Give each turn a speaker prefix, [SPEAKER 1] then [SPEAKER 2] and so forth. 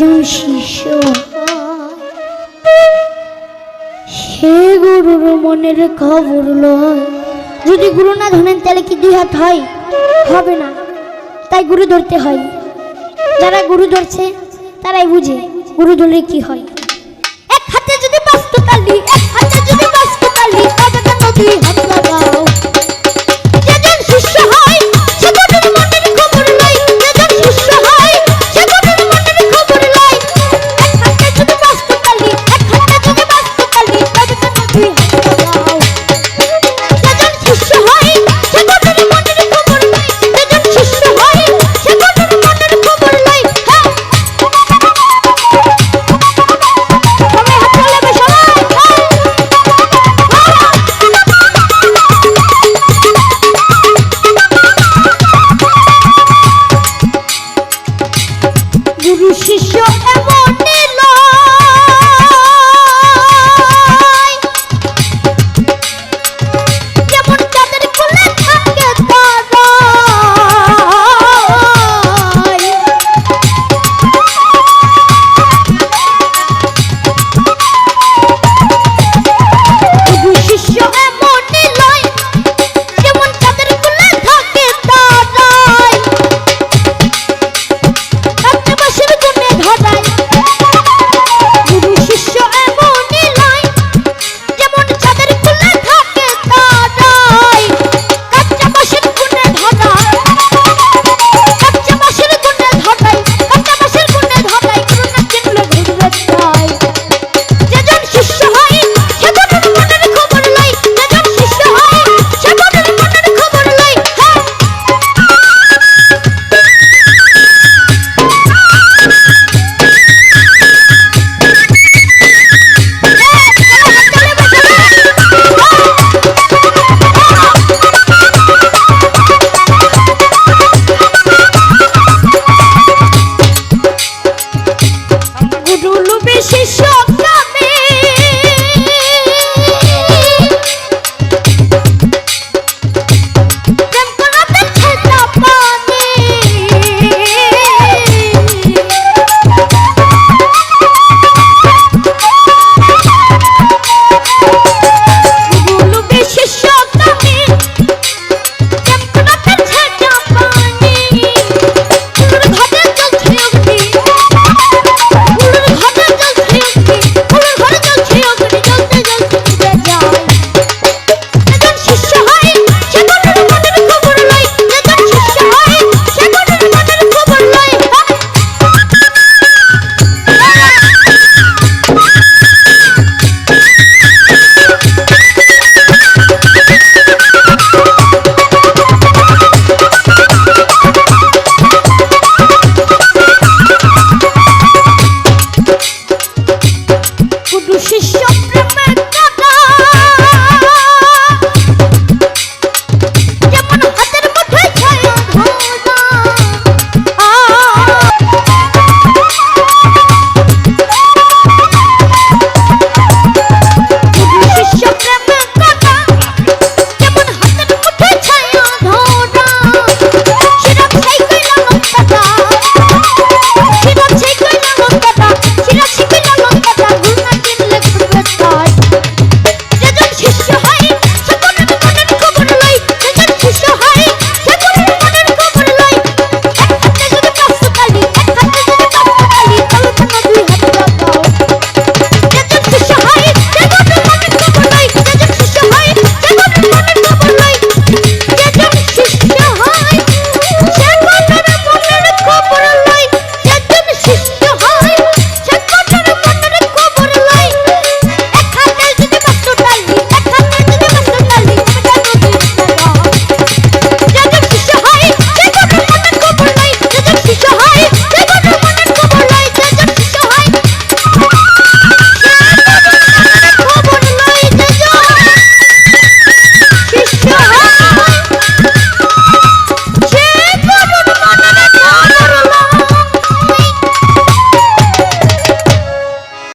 [SPEAKER 1] একজন শিষ্য সে গুরুর মনের খবর লয়। যদি গুরু না ধরেন, তাহলে কি দুই হাত হয়? হবে না। তাই গুরু ধরতে হয়। যারা গুরু ধরছে, তারাই বুঝে গুরু ধরলে কি হয়। এক হাতে যদি বাস্তু কালি এক হাতে যদি বাস্তু কালি তবে নদী হবে